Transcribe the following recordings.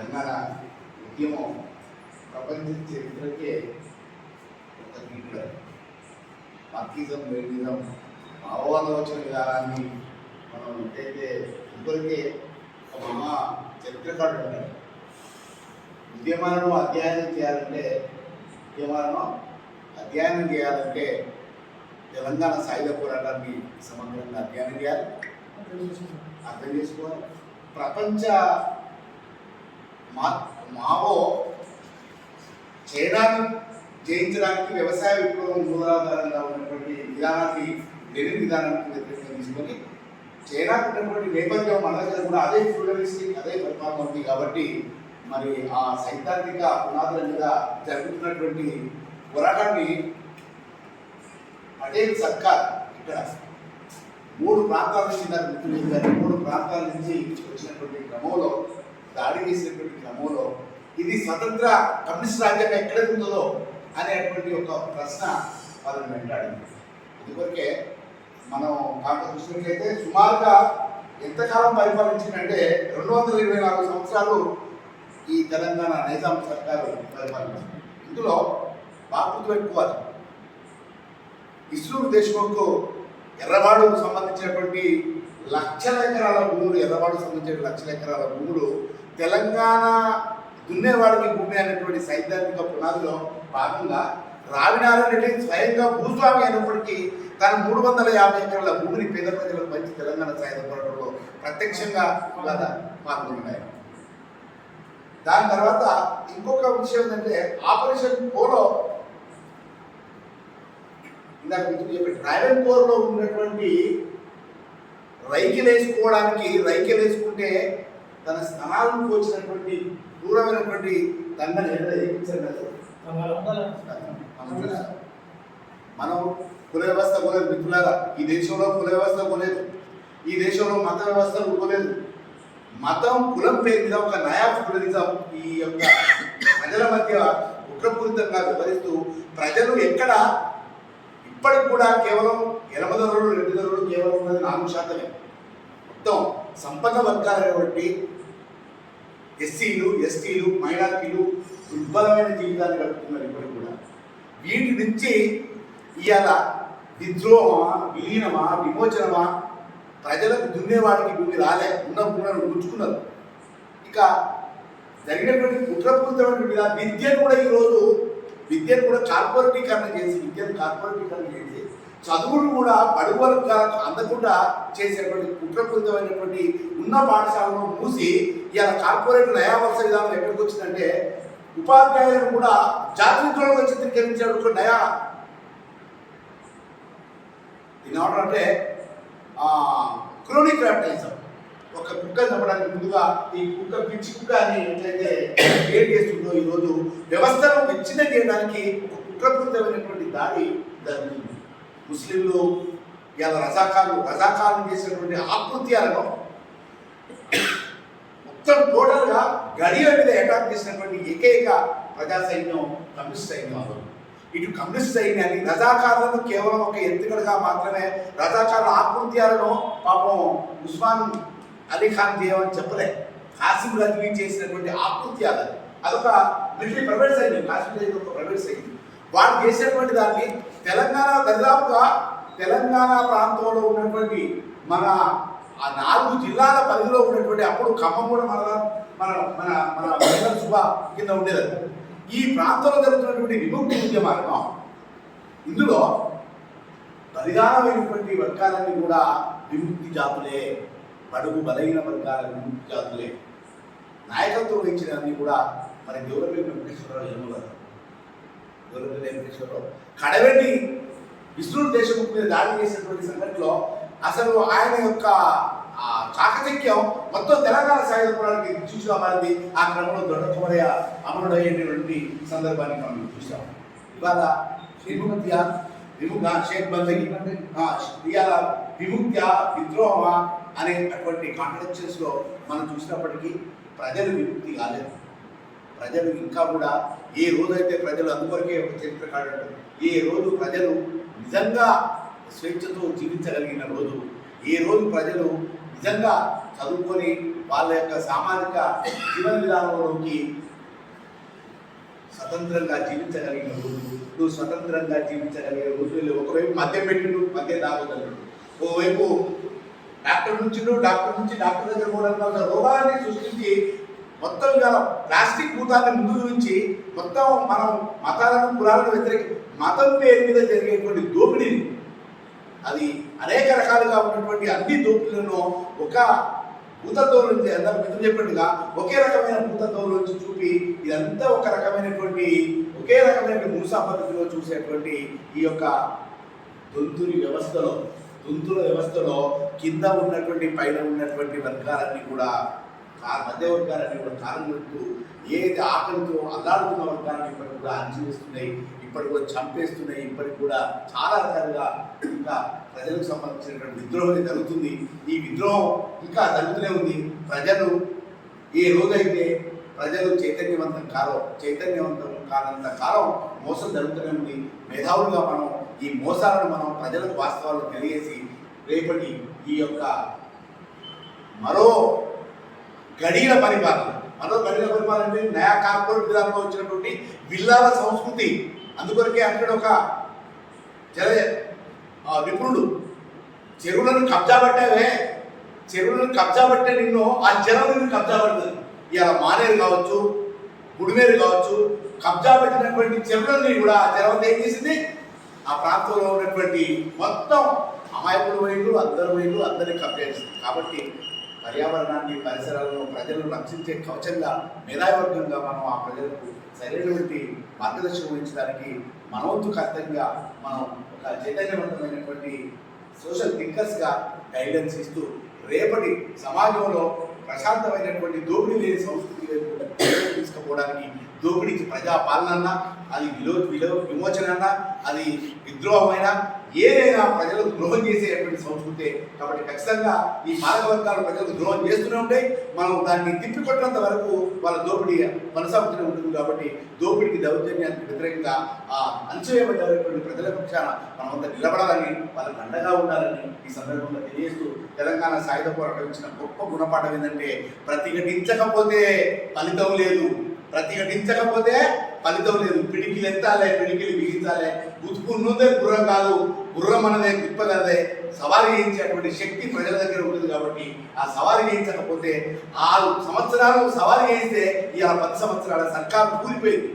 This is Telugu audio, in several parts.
తెలంగాణ ఉద్యమం ప్రపంచ చరిత్రకే ఒక గీటుడ మార్కిజం లెనిజం భావాలోచన విధానాన్ని మనం ఏదైతే ఇప్పటికే ఒక మహా చరిత్రకారుడు ఉంటాడు ఉద్యమాలను అధ్యయనం చేయాలంటే ఉద్యమాలను అధ్యయనం చేయాలంటే తెలంగాణ సాయుధ పోరాటాన్ని సమగ్రంగా అధ్యయనం చేయాలి. అర్థం చేసుకోవాలి. ప్రపంచ మా మావో చేయడానికి జయించడానికి వ్యవసాయ విప్లవం మూలాధారంగా ఉన్నటువంటి విధానాన్ని లెనిన్ విధానానికి వ్యతిరేకంగా తీసుకొని చైనాకు ఉన్నటువంటి నేపథ్యం మన దగ్గర కూడా అదే ఫ్యూడలిస్టిక్ అదే పరిపాలన ఉంది కాబట్టి మరి ఆ సైద్ధాంతిక పునాదుల మీద జరుగుతున్నటువంటి పోరాటాన్ని పటేల్ సర్కార్ ఇక్కడ మూడు ప్రాంతాల నుంచి నాకు గుర్తు మూడు ప్రాంతాల నుంచి వచ్చినటువంటి క్రమంలో దాడి చేసినటువంటి క్రమంలో ఇది స్వతంత్ర కమ్యూనిస్ట్ రాజ్యం ఎక్కడ ఉందో అనేటువంటి ఒక ప్రశ్న వాళ్ళని వెంటాడింది ఇదివరకే మనం కాంగ్రెస్ చూసినట్లయితే సుమారుగా ఎంతకాలం పరిపాలించిందంటే రెండు వందల ఇరవై నాలుగు సంవత్సరాలు ఈ తెలంగాణ నిజాం సర్కారు పరిపాలించింది. ఇందులో బాగా పెట్టుకోవాలి ఇస్రూర్ దేశ్ముఖ్ ఎర్రవాడుకు సంబంధించినటువంటి లక్షల ఎకరాల భూములు ఎర్రవాడుకు సంబంధించిన లక్షల ఎకరాల భూములు తెలంగాణ దున్నేవాడికి భూమి అనేటువంటి సైద్ధాంతిక పునాదిలో భాగంగా రావినారాయణ రెడ్డి స్వయంగా భూస్వామి అయినప్పటికీ తన మూడు వందల యాభై ఎకరాల భూమిని పేద ప్రజలకు మంచి తెలంగాణ సాయుధ పోరాటంలో ప్రత్యక్షంగా ఇవాళ పాల్గొన్నాయి దాని తర్వాత ఇంకొక విషయం ఏంటంటే ఆపరేషన్ పోలో ఇందాక మీకు చెప్పి డ్రాగన్ కోర్లో ఉన్నటువంటి రైకిల్ వేసుకోవడానికి రైకిలు వేసుకుంటే తన స్థానాలను పోచినటువంటి క్రూరమైనటువంటి దండను ఎక్కడ వేయించారు కదా మనం కుల వ్యవస్థ కొలేదు మిత్రులారా. ఈ దేశంలో కుల వ్యవస్థ కొలేదు ఈ దేశంలో మత వ్యవస్థ కొలేదు మతం కులం పేరు మీద ఒక నయా ఫ్యూడలిజం ఈ యొక్క ప్రజల మధ్య కుట్రపూరితంగా వివరిస్తూ ప్రజలు ఎక్కడ ఇప్పటికి కూడా కేవలం ఎనభై ధరలు రెండు ధరలు కేవలం ఉన్నది నాలుగు శాతమే. మొత్తం సంపన్న వర్గాలైనటువంటి ఎస్సీలు ఎస్టీలు మైనార్టీలు దుర్బలమైన జీవితాన్ని గడుపుతున్నారు ఇప్పటికి కూడా. వీటి నుంచి ఇవాళ విద్రోహమా విలీనమా విమోచనమా ప్రజలకు దున్నేవాడికి భూమి రాలే ఉన్న భూములను ఉంచుకున్నారు ఇక జరిగినటువంటి కుట్రపూరితమైన విద్యను కూడా ఈరోజు విద్యను కూడా కార్పొరేటీకరణ చేసి విద్యను కార్పొరేటీకరణ చేసి చదువులు కూడా బడుగు వర్గాలకు అందకుండా చేసేటువంటి కుట్రకృతమైనటువంటి ఉన్న పాఠశాలను మూసి ఇవాళ కార్పొరేట్ నయావలస విధానం ఎక్కడికి వచ్చిందంటే ఉపాధ్యాయులను కూడా జాతీయంలో చిత్రీకరించేటువంటి నయా దీని అంటే క్రోనిక్ క్రాఫ్టైజం ఒక కుక్క చంపడానికి ముందుగా ఈ కుక్క పిచ్చి కుక్క అని ఎట్లయితే క్రియేట్ చేస్తుందో ఈరోజు వ్యవస్థను విచ్ఛిన్నం చేయడానికి ఒక కుట్రపూరితమైనటువంటి దారి జరుగుతుంది ముస్లింలు ఇవాళ రజాకాలు రజాకాలను చేసినటువంటి ఆకృత్యాలను మొత్తం టోటల్గా గడియ మీద అటాక్ చేసినటువంటి ఏకైక ప్రజా సైన్యం కమ్యూనిస్ట్ సైన్యం ఇటు కమ్యూనిస్ట్ సైన్యాన్ని రజాకారులను కేవలం ఒక ఎత్తుగడగా మాత్రమే రజాకారుల ఆకృత్యాలను పాపం ఉస్మాన్ అలీ ఖాన్ చేయమని చెప్పలే. కాసిం రజ్వీ చేసినటువంటి ఆకృత్యాలు అదొక మిలిటరీ ప్రైవేట్ సైన్యం కాశ్మీర్ ఒక ప్రైవేట్ సైన్యం. వాళ్ళు చేసినటువంటి దాన్ని తెలంగాణ దరిదాపుగా తెలంగాణ ప్రాంతంలో ఉన్నటువంటి మన ఆ నాలుగు జిల్లాల పరిధిలో ఉన్నటువంటి అప్పుడు ఖమ్మం కూడా మన మన మన మన వైఎస్ఆర్ శుభ కింద ఉండేది ఈ ప్రాంతంలో జరుగుతున్నటువంటి విముక్తి ఉద్యమాలను ఇందులో బలిదానమైనటువంటి వర్గాలన్నీ కూడా విముక్తి జాతులే బడుగు బలహీన వర్గాల విముక్తి జాతులే. నాయకత్వం వహించినవన్నీ కూడా మరి గౌరవ వెంకటేశ్వరరావు ఏమన్నారు దేవరపల్లి వెంకటేశ్వరరావు కడవెండి విష్ణుడు దేశముఖ్ మీద దాడి చేసినటువంటి సంఘటనలో అసలు ఆయన యొక్క ఆ చాకచక్యం మొత్తం తెలంగాణ సాయుధ పోరాటానికి దిక్సూచిగా మారింది ఆ క్రమంలో దొండకుమరయ్య అమరుడయ్యేటువంటి సందర్భాన్ని మనం చూసాం ఇవాళ శ్రీముఖ్య విముఖ షేక్ బందగి ఇవాళ విముక్త్య విద్రోహమా అనే అటువంటి కాంట్రడిక్షన్స్ మనం చూసినప్పటికీ ప్రజలు విముక్తి కాలేదు. ప్రజలు ఇంకా కూడా ఏ రోజైతే ప్రజలు అందువరకే ఒక చరిత్ర కాడంటారు రోజు ప్రజలు నిజంగా స్వేచ్ఛతో జీవించగలిగిన రోజు. ఈ రోజు ప్రజలు నిజంగా చదువుకొని వాళ్ళ యొక్క సామాజిక జీవన విధానంలోకి స్వతంత్రంగా జీవించగలిగిన రోజు. నువ్వు స్వతంత్రంగా జీవించగలిగే రోజులు ఒకవైపు మద్యం పెట్టిండు మద్యం తాగగలడు ఓవైపు డాక్టర్ నుంచి డాక్టర్ నుంచి డాక్టర్ దగ్గర కూడా రోగాన్ని సృష్టించి మొత్తం ఇవాళ ప్లాస్టిక్ భూతాన్ని ముందు నుంచి మొత్తం మనం మతాలను కులాలను వ్యతిరేక మతం పేరు మీద జరిగేటువంటి దోపిడీని అది అనేక రకాలుగా ఉన్నటువంటి అన్ని దోపిడీలను ఒక భూతత్వం నుంచి అందరూ మిత్రులు చెప్పినట్టుగా ఒకే రకమైన భూతత్వం నుంచి చూపి ఇదంతా ఒక రకమైనటువంటి ఒకే రకమైన మూసా పద్ధతిలో చూసేటువంటి ఈ యొక్క దొంతుని వ్యవస్థలో దొంతుల వ్యవస్థలో కింద ఉన్నటువంటి పైన ఉన్నటువంటి వర్గాలన్నీ కూడా మధ్య వర్గాలన్నీ కూడా కాలం పెడుతూ ఏది ఆకలితో అల్లాడుతున్న వర్గాలను ఇప్పటికి కూడా అంచవేస్తున్నాయి ఇప్పటికి కూడా చంపేస్తున్నాయి ఇప్పటికి కూడా చాలా రకాలుగా ఇంకా ప్రజలకు సంబంధించినటువంటి విద్రోహం జరుగుతుంది. ఈ విద్రోహం ఇంకా జరుగుతూనే ఉంది. ప్రజలు ఏ రోజైతే ప్రజలు చైతన్యవంతం కారో చైతన్యవంతం కానంత కాలం మోసం జరుగుతూనే ఉంది. మేధావులుగా మనం ఈ మోసాలను మనం ప్రజలకు వాస్తవాలు తెలియజేసి రేపటి ఈ యొక్క మరో గడిల పరిపాలన. మరో గడిల పరిపాలన అంటే నయా కార్పొరేట్ విధానంలో వచ్చినటువంటి విల్లాల సంస్కృతి. అందుకొరకే అక్కడ ఒక జల నిపుణుడు చెరువులను కబ్జా పట్టావే చెరువులను కబ్జా పట్టే నిన్ను ఆ జలం నిన్ను కబ్జా పడుతుంది. ఇలా మానేరు కావచ్చు గుడిమేరు కావచ్చు కబ్జా పెట్టినటువంటి చెరువులని కూడా ఆ జలం ఏం చేసింది? ఆ ప్రాంతంలో ఉన్నటువంటి మొత్తం అమాయకుల వైపు అందరి వైపు అందరినీ కబ్జా చేసింది. కాబట్టి పర్యావరణాన్ని పరిసరాలను ప్రజలను రక్షించే కవచంగా మేధావర్గంగా మనం ఆ ప్రజలకు సరైనటువంటి మార్గదర్శనం వహించడానికి మనవంతు వంతు మనం ఒక చైతన్యవంతమైనటువంటి సోషల్ థింకర్స్గా గైడెన్స్ ఇస్తూ రేపటి సమాజంలో ప్రశాంతమైనటువంటి దోపిడీ లేని సంస్కృతి తీసుకుపోవడానికి దోపిడీకి ప్రజా పాలన అది విలో విలో విమోచన అన్నా అది విద్రోహమైనా ఏదైనా ప్రజలకు ద్రోహం చేసేటువంటి సంస్కృతే కాబట్టి ఖచ్చితంగా ఈ మార్గవర్గాలు ప్రజలకు ద్రోహం చేస్తూనే ఉంటాయి. మనం దాన్ని తిప్పికొట్టినంత వరకు వాళ్ళ దోపిడీ కొనసాగుతూనే ఉంటుంది కాబట్టి దోపిడీకి దౌర్జన్యానికి వ్యతిరేకంగా ఆ అంచువేయబడ్డటువంటి ప్రజల పక్షాన మనమంతా నిలబడాలని వాళ్ళకి అండగా ఉండాలని ఈ సందర్భంగా తెలియజేస్తూ తెలంగాణ సాయుధ పోరాటం ఇచ్చిన గొప్ప గుణపాఠం ఏంటంటే ప్రతిఘటించకపోతే ఫలితం లేదు. ప్రతిఘటించకపోతే ఫలితం లేదు. పిడికిలు ఎత్తాలే పిడికిలు బిగించాలే గుతుకున్నదే గుర్రం కాదు. గుర్రం అన్నదే తిప్పగలదే సవారీ చేయించేటువంటి శక్తి ప్రజల దగ్గర ఉంటుంది కాబట్టి ఆ సవారీ చేయించకపోతే ఆరు సంవత్సరాలు సవారీ చేయిస్తే ఇవాళ పది సంవత్సరాల సర్కారు కూలిపోయింది.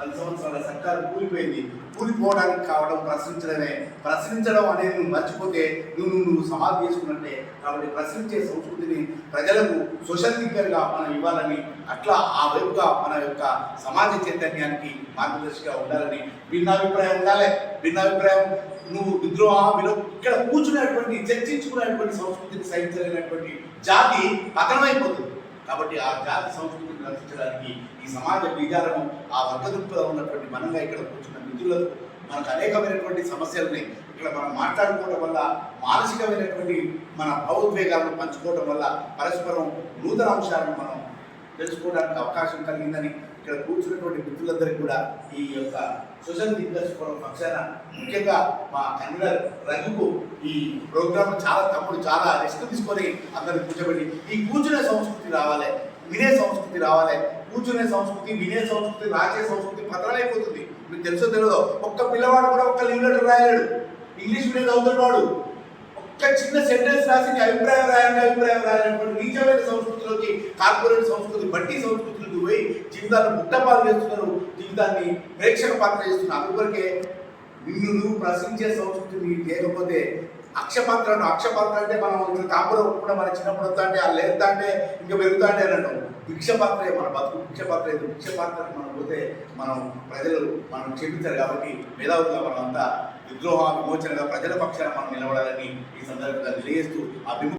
పది సంవత్సరాల సర్కారు కూలిపోయింది. కూలిపోవడానికి కావడం ప్రశ్నించడమే. ప్రశ్నించడం అనేది నువ్వు మర్చిపోతే నువ్వు నువ్వు సమాధి చేసుకున్నట్టే. కాబట్టి ప్రశ్నించే సంస్కృతిని ప్రజలకు సోషల్ థింకర్గా మనం ఇవ్వాలని అట్లా ఆ వైపుగా మన యొక్క సమాజ చైతన్యానికి మార్గదర్శిగా ఉండాలని భిన్నాభిప్రాయం ఉండాలి. భిన్నాభిప్రాయం నువ్వు విద్రోహ విలో ఇక్కడ కూర్చునేటువంటి చర్చించుకునేటువంటి సంస్కృతిని సహించలేనటువంటి జాతి పతనమైపోతుంది. కాబట్టి ఆ జాతి సంస్కృతిని రక్షించడానికి ఈ సమాజ బీజాలను ఆ వర్గ దృక్పథం ఉన్నటువంటి మనంగా ఇక్కడ కూర్చున్న మిత్రులకు మనకు అనేకమైనటువంటి సమస్యలు ఉన్నాయి. ఇక్కడ మనం మాట్లాడుకోవడం వల్ల మానసికమైనటువంటి మన భావోద్వేగాలను పంచుకోవడం వల్ల పరస్పరం నూతన అంశాలను మనం తెలుసుకోవడానికి అవకాశం కలిగిందని ఇక్కడ కూర్చున్నటువంటి మిత్రులందరికీ కూడా ఈ యొక్క సోషల్ థింకర్స్ ఫోరం పక్షాన ముఖ్యంగా మా కన్వీనర్ రఘుకు ఈ ప్రోగ్రామ్ చాలా తమ్ముడు చాలా రిస్క్ తీసుకొని అందరిని కూర్చోబెట్టి ఈ కూర్చునే సంస్కృతి రావాలి వినే సంస్కృతి రావాలి కూర్చునే సంస్కృతి వినే సంస్కృతి రాసే సంస్కృతి పత్రాలైపోతుంది మీకు తెలుసో తెలియదు ఒక్క పిల్లవాడు కూడా ఒక్క లీవ్ లెటర్ రాయలేడు. ఇంగ్లీష్ మీడియం చదువుతున్నాడు ఒక్క చిన్న సెంటెన్స్ రాసి అభిప్రాయం రాయండి అభిప్రాయం రాయాలన్నటువంటి నీచమైన సంస్కృతిలోకి కార్పొరేట్ సంస్కృతి బట్టి సంస్కృతి సంస్కృతులకు పోయి జీవితాన్ని ముట్టపాలు చేస్తున్నారు జీవితాన్ని ప్రేక్షక పాత్ర చేస్తున్నారు. అందుకొరకే నిన్ను నువ్వు ప్రశ్నించే సంస్కృతి నీకు లేకపోతే అక్షపాత్ర అక్షపాత్ర అంటే మనం ఇంకా కాపురం కూడా మన చిన్నప్పుడు వస్తా అంటే వాళ్ళు లేస్తా అంటే ఇంకా పెరుగుతా అంటే అని భిక్షపాత్రే మన బతుకు భిక్షపాత్ర ఇది భిక్షపాత్రకి మనం పోతే మనం ప్రజలు మనం క్షమించారు కాబట్టి మేధావులుగా మనం అంతా విద్రోహ విమోచనగా ప్రజల పక్షాన మనం నిలబడాలని ఈ సందర్భంగా తెలియజేస్తూ ఆ